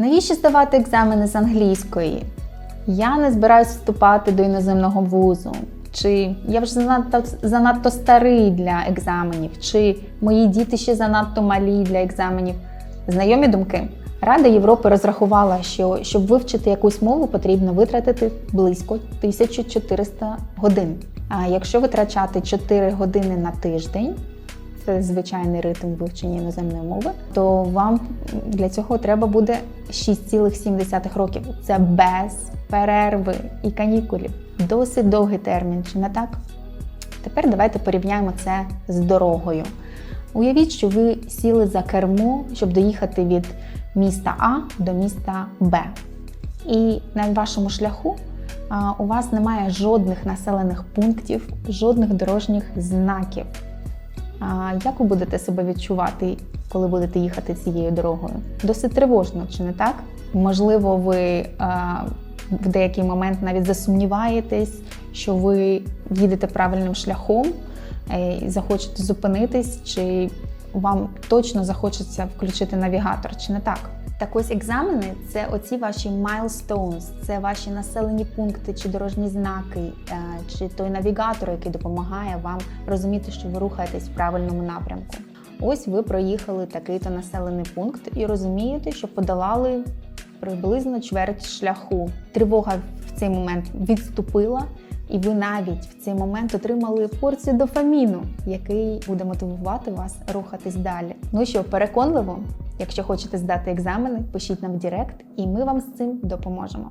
Навіщо здавати екзамени з англійської? Я не збираюсь вступати до іноземного вузу. Чи я вже занадто, занадто старий для екзаменів, чи мої діти ще занадто малі для екзаменів. Знайомі думки. Рада Європи розрахувала, що щоб вивчити якусь мову, потрібно витратити близько 1400 годин. А якщо витрачати 4 години на тиждень, це звичайний ритм вивчення іноземної мови, то вам для цього треба буде 6,7 років. Це без перерви і канікулів. Досить довгий термін, чи не так? Тепер давайте порівняємо це з дорогою. Уявіть, що ви сіли за кермо, щоб доїхати від міста А до міста Б. І на вашому шляху у вас немає жодних населених пунктів, жодних дорожніх знаків. А як ви будете себе відчувати, коли будете їхати цією дорогою? Досить тривожно, чи не так? Можливо, ви а, в деякий момент навіть засумніваєтесь, що ви їдете правильним шляхом е, і захочете зупинитись, чи вам точно захочеться включити навігатор, чи не так? Так ось екзамени це оці ваші milestones, це ваші населені пункти чи дорожні знаки, е, чи той навігатор, який допомагає вам розуміти, що ви рухаєтесь в правильному напрямку. Ось ви проїхали такий-то населений пункт і розумієте, що подолали приблизно чверть шляху. Тривога в цей момент відступила, і ви навіть в цей момент отримали порцію дофаміну, який буде мотивувати вас рухатись далі. Ну що, переконливо, якщо хочете здати екзамени, пишіть нам в Директ, і ми вам з цим допоможемо.